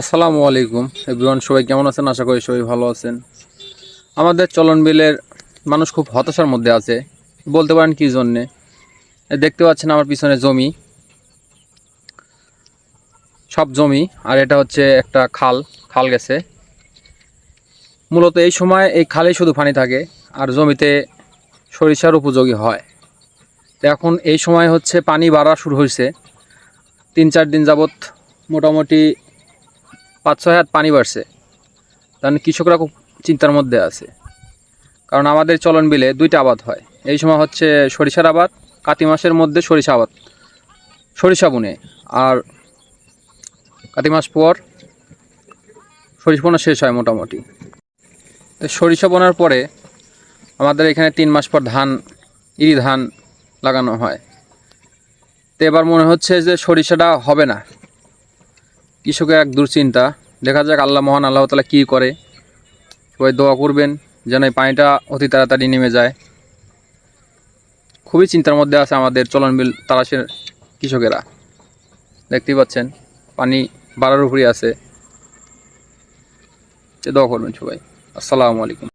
আসসালামু আলাইকুম। এভরিওয়ান, সবাই কেমন আছেন? আশা করি সবাই ভালো আছেন। আমাদের চলন বিলের মানুষ খুব হতাশার মধ্যে আছে। বলতে পারেন কী জন্যে? দেখতে পাচ্ছেন আমার পিছনে জমি। সব জমি, আর এটা হচ্ছে একটা খাল খাল গেছে। মূলত এই সময় এই খালেই শুধু পানি থাকে, আর জমিতে সরিষার উপযোগী হয়। তো এখন এই সময় হচ্ছে পানি বাড়া শুরু হয়েছে। তিন চার দিন যাবৎ মোটামুটি পাঁচ ছয় হাত পানি বাড়ছে। তাহলে কৃষকরা খুব চিন্তার মধ্যে আছে। কারণ আমাদের চলন বিলে দুইটা আবাদ হয়। এই সময় হচ্ছে সরিষার আবাদ, কাতি মাসের মধ্যে সরিষা আবাদ, সরিষা বুনে। আর কাতি মাস পর সরিষা বোনা শেষ হয় মোটামুটি। তো সরিষা বোনার পরে আমাদের এখানে তিন মাস পর ধান, ইরি ধান লাগানো হয়। তো এবার মনে হচ্ছে যে সরিষাটা হবে না। কৃষকের এক দুশ্চিন্তা। দেখা যাক আল্লাহ মহান আল্লাহ তালা কী করে। সবাই দোয়া করবেন যেন এই পানিটা অতি তাড়াতাড়ি নেমে যায়। খুবই চিন্তার মধ্যে আছে আমাদের চলন বিল তারাশের কৃষকেরা। দেখতেই পাচ্ছেন, পানি বাড়ার উপরে আছে। দোয়া করবেন সবাই। আসসালামু আলাইকুম।